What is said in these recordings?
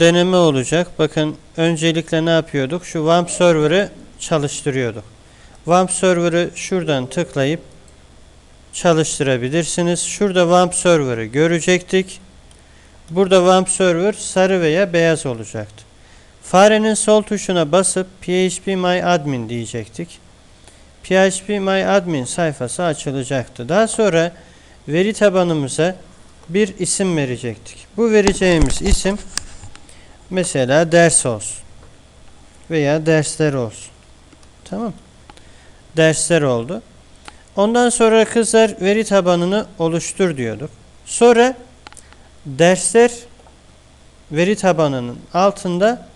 deneme olacak. Bakın öncelikle ne yapıyorduk? Şu WAMP server'ı çalıştırıyorduk. WAMP server'ı şuradan tıklayıp çalıştırabilirsiniz. Şurada WAMP server'ı görecektik. Burada WAMP server sarı veya beyaz olacaktı. Farenin sol tuşuna basıp PHP My Admin diyecektik. PHP My Admin sayfası açılacaktı. Daha sonra veri tabanımıza bir isim verecektik. Bu vereceğimiz isim mesela ders olsun veya dersler olsun. Tamam. Dersler oldu. Ondan sonra kızlar veri tabanını oluştur diyorduk. Sonra dersler veri tabanının altında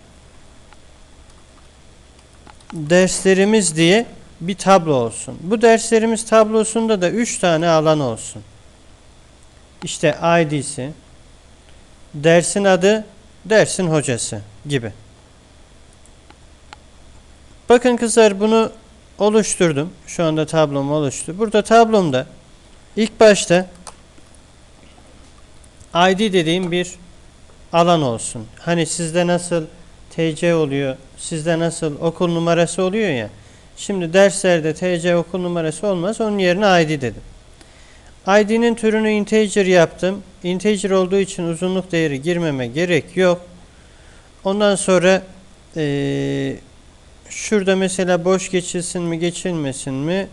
derslerimiz diye bir tablo olsun. Bu derslerimiz tablosunda da 3 tane alan olsun. İşte ID'si, dersin adı, dersin hocası gibi. Bakın kızlar bunu oluşturdum. Şu anda tablom oluştu. Burada tablomda ilk başta ID dediğim bir alan olsun. Hani sizde nasıl TC oluyor, sizde nasıl okul numarası oluyor ya. Şimdi derslerde TC okul numarası olmaz. Onun yerine ID dedim. ID'nin türünü integer yaptım. Integer olduğu için uzunluk değeri girmeme gerek yok. Ondan sonra eee, şurada mesela boş geçilsin mi geçilmesin mi?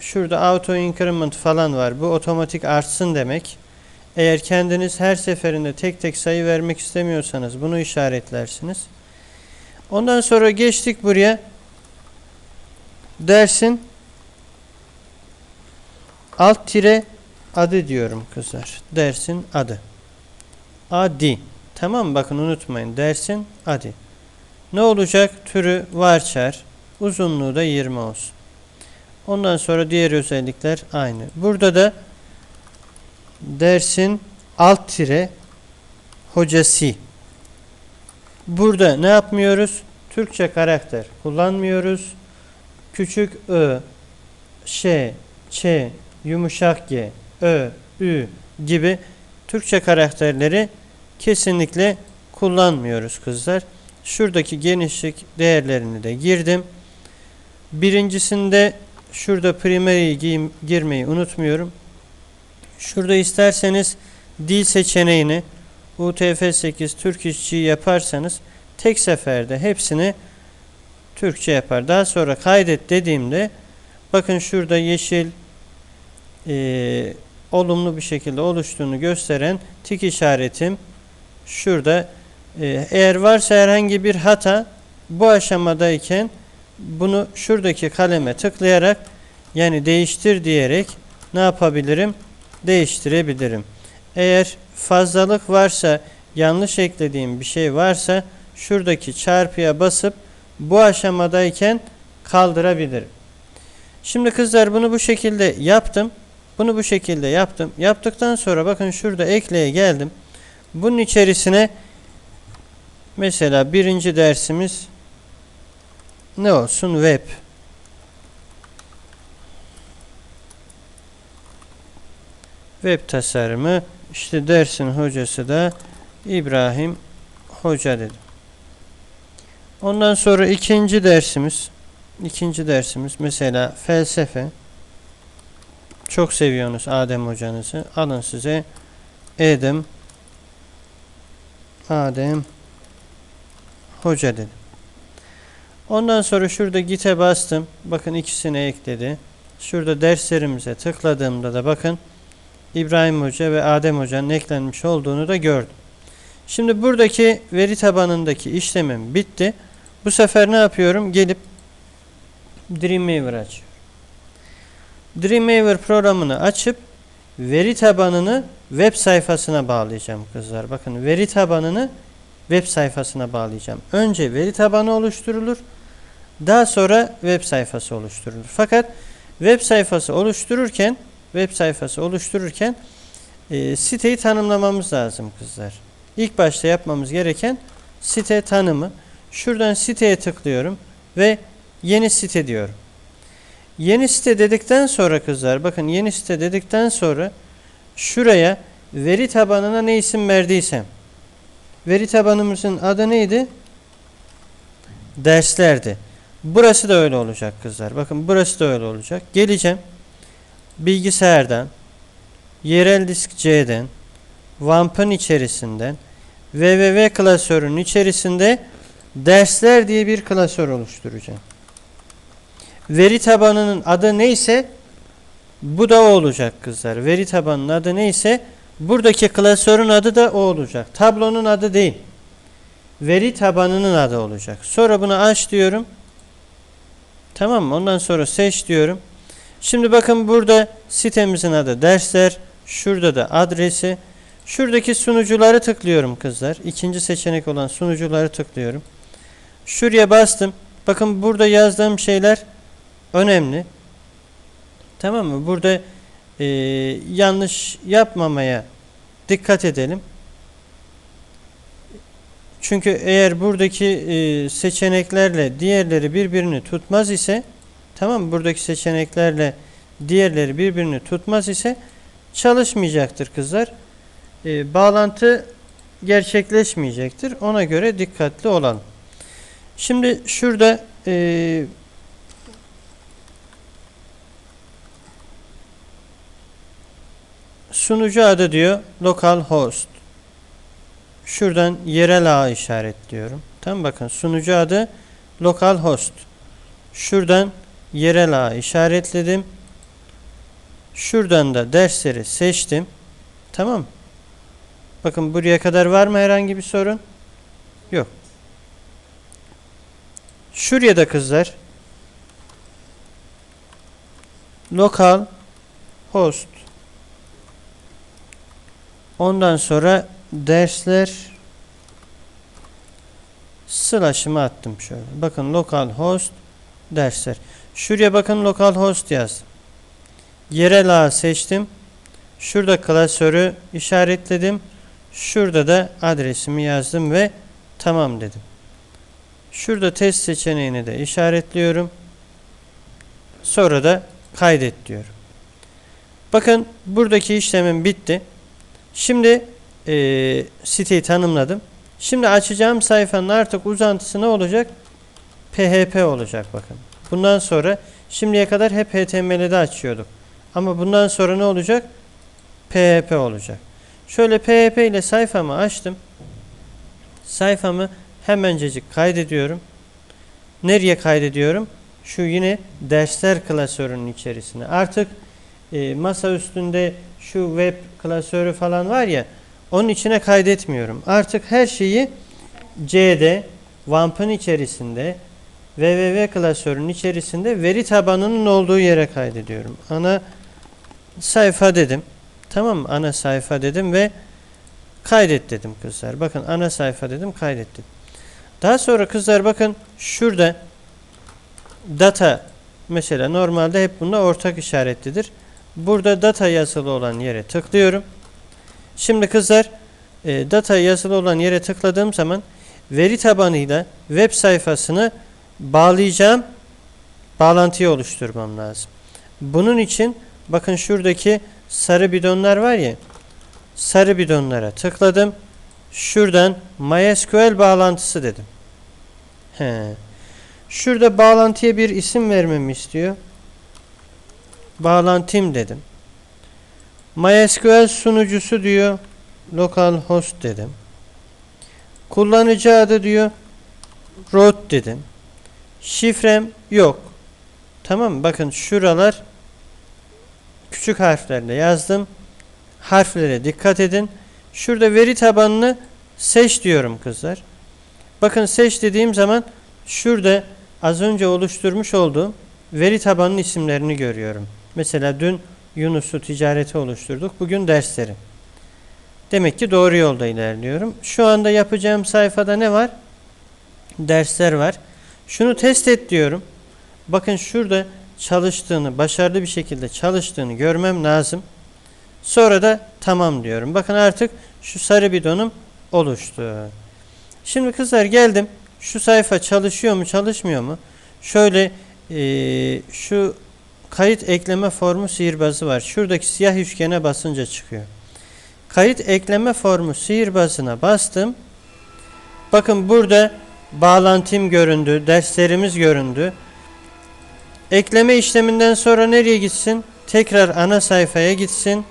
Şurada auto increment falan var. Bu otomatik artsın demek. Eğer kendiniz her seferinde tek tek sayı vermek istemiyorsanız bunu işaretlersiniz. Ondan sonra geçtik buraya. Dersin alt tire adı diyorum kızlar. Dersin adı. Adi. Tamam? Bakın unutmayın. Dersin adı. Ne olacak? Türü varchar. Uzunluğu da 20 olsun. Ondan sonra diğer özellikler aynı. Burada da dersin alt tire hocası. Burada ne yapmıyoruz? Türkçe karakter kullanmıyoruz. Küçük ö, ş, ç, yumuşak g, ö, ü gibi Türkçe karakterleri kesinlikle kullanmıyoruz kızlar. Şuradaki genişlik değerlerini de girdim. Birincisinde şurada primary'yi girmeyi unutmuyorum. Şurada isterseniz dil seçeneğini UTF-8 Türk işçi yaparsanız tek seferde hepsini Türkçe yapar. Daha sonra kaydet dediğimde bakın şurada yeşil eee, olumlu bir şekilde oluştuğunu gösteren tik işaretim şurada eee, eğer varsa herhangi bir hata bu aşamadayken bunu şuradaki kaleme tıklayarak yani değiştir diyerek ne yapabilirim? Değiştirebilirim. Eğer fazlalık varsa yanlış eklediğim bir şey varsa şuradaki çarpıya basıp bu aşamadayken kaldırabilirim. Şimdi kızlar bunu bu şekilde yaptım. Bunu bu şekilde yaptım. Yaptıktan sonra bakın şurada ekleye geldim. Bunun içerisine mesela birinci dersimiz ne olsun? Web. Web tasarımı. İşte dersin hocası da İbrahim Hoca dedim. Ondan sonra ikinci dersimiz ikinci dersimiz mesela felsefe. Çok seviyorsunuz Adem hocanızı. Alın size Edem Adem Hoca dedim. Ondan sonra şurada git'e bastım. Bakın ikisini ekledi. Şurada derslerimize tıkladığımda da bakın İbrahim Hoca ve Adem Hoca'nın eklenmiş olduğunu da gördüm. Şimdi buradaki veri tabanındaki işlemim bitti. Bu sefer ne yapıyorum? Gelip Dreamweaver açıyorum. Dreamweaver programını açıp veri tabanını web sayfasına bağlayacağım kızlar. Bakın veri tabanını web sayfasına bağlayacağım. Önce veri tabanı oluşturulur. Daha sonra web sayfası oluşturulur. Fakat web sayfası oluştururken web sayfası oluştururken e, siteyi tanımlamamız lazım kızlar. İlk başta yapmamız gereken site tanımı. Şuradan siteye tıklıyorum ve yeni site diyorum. Yeni site dedikten sonra kızlar bakın yeni site dedikten sonra şuraya veri tabanına ne isim verdiysem Veri tabanımızın adı neydi? Derslerdi. Burası da öyle olacak kızlar. Bakın burası da öyle olacak. Geleceğim. Bilgisayardan, yerel disk C'den, WAMP'ın içerisinden, www klasörünün içerisinde dersler diye bir klasör oluşturacağım. Veri tabanının adı neyse bu da o olacak kızlar. Veri tabanının adı neyse buradaki klasörün adı da o olacak. Tablonun adı değil. Veri tabanının adı olacak. Sonra bunu aç diyorum. Tamam mı? Ondan sonra seç diyorum. Şimdi bakın burada sitemizin adı dersler. Şurada da adresi. Şuradaki sunucuları tıklıyorum kızlar. İkinci seçenek olan sunucuları tıklıyorum. Şuraya bastım. Bakın burada yazdığım şeyler önemli. Tamam mı? Burada e, yanlış yapmamaya dikkat edelim. Çünkü eğer buradaki e, seçeneklerle diğerleri birbirini tutmaz ise tamam mı? Buradaki seçeneklerle diğerleri birbirini tutmaz ise çalışmayacaktır kızlar. E, bağlantı gerçekleşmeyecektir. Ona göre dikkatli olalım. Şimdi şurada e, sunucu adı diyor localhost. Şuradan yerel ağ işaretliyorum. Tam bakın sunucu adı localhost. Şuradan yerel ağ işaretledim. Şuradan da dersleri seçtim. Tamam. Bakın buraya kadar var mı herhangi bir sorun? Yok. Şuraya da kızlar lokal host ondan sonra dersler slash'ımı attım şöyle. Bakın lokal host dersler. Şuraya bakın lokal host yazdım. Yerel ağ seçtim. Şurada klasörü işaretledim. Şurada da adresimi yazdım ve tamam dedim. Şurada test seçeneğini de işaretliyorum. Sonra da kaydet diyorum. Bakın buradaki işlemim bitti. Şimdi e, siteyi tanımladım. Şimdi açacağım sayfanın artık uzantısı ne olacak? PHP olacak bakın. Bundan sonra şimdiye kadar hep HTML'de açıyorduk. Ama bundan sonra ne olacak? PHP olacak. Şöyle PHP ile sayfamı açtım. Sayfamı hemencecik kaydediyorum. Nereye kaydediyorum? Şu yine dersler klasörünün içerisine. Artık e, masa üstünde şu web klasörü falan var ya onun içine kaydetmiyorum. Artık her şeyi C'de, WAMP'ın içerisinde, www klasörünün içerisinde veri tabanının olduğu yere kaydediyorum. Ana sayfa dedim. Tamam mı? Ana sayfa dedim ve kaydet dedim kızlar. Bakın ana sayfa dedim kaydet dedim. Daha sonra kızlar bakın şurada data mesela normalde hep bunda ortak işaretlidir. Burada data yazılı olan yere tıklıyorum. Şimdi kızlar e, data yazılı olan yere tıkladığım zaman veri tabanıyla web sayfasını bağlayacağım bağlantıyı oluşturmam lazım. Bunun için bakın şuradaki sarı bidonlar var ya sarı bidonlara tıkladım. Şuradan MySQL bağlantısı dedim. He. Şurada bağlantıya bir isim vermemi istiyor. Bağlantım dedim. MySQL sunucusu diyor. Localhost dedim. Kullanıcı adı diyor. Root dedim. Şifrem yok. Tamam? Bakın şuralar küçük harflerle yazdım. Harflere dikkat edin. Şurada veri tabanını seç diyorum kızlar. Bakın seç dediğim zaman şurada az önce oluşturmuş olduğum veri tabanının isimlerini görüyorum. Mesela dün Yunus'u ticareti oluşturduk. Bugün dersleri. Demek ki doğru yolda ilerliyorum. Şu anda yapacağım sayfada ne var? Dersler var. Şunu test et diyorum. Bakın şurada çalıştığını, başarılı bir şekilde çalıştığını görmem lazım. Sonra da tamam diyorum. Bakın artık şu sarı bidonum oluştu. Şimdi kızlar geldim. Şu sayfa çalışıyor mu çalışmıyor mu? Şöyle e, şu kayıt ekleme formu sihirbazı var. Şuradaki siyah üçgene basınca çıkıyor. Kayıt ekleme formu sihirbazına bastım. Bakın burada bağlantım göründü, derslerimiz göründü. Ekleme işleminden sonra nereye gitsin? Tekrar ana sayfaya gitsin.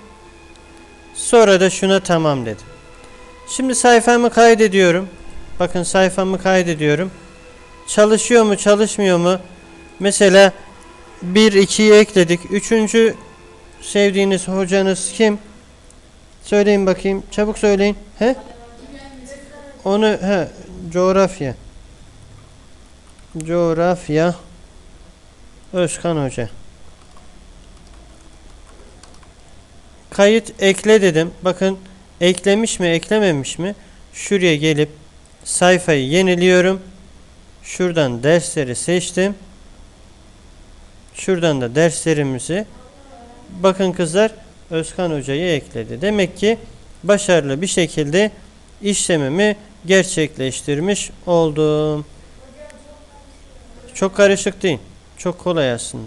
Sonra da şuna tamam dedim. Şimdi sayfamı kaydediyorum. Bakın sayfamı kaydediyorum. Çalışıyor mu, çalışmıyor mu? Mesela 1 2'yi ekledik. Üçüncü sevdiğiniz hocanız kim? Söyleyin bakayım. Çabuk söyleyin. He? Onu he coğrafya. Coğrafya Özkan Hoca. Kayıt ekle dedim. Bakın eklemiş mi eklememiş mi? Şuraya gelip sayfayı yeniliyorum. Şuradan dersleri seçtim. Şuradan da derslerimizi bakın kızlar Özkan Hoca'yı ekledi. Demek ki başarılı bir şekilde işlemimi gerçekleştirmiş oldum. Çok karışık değil. Çok kolay aslında.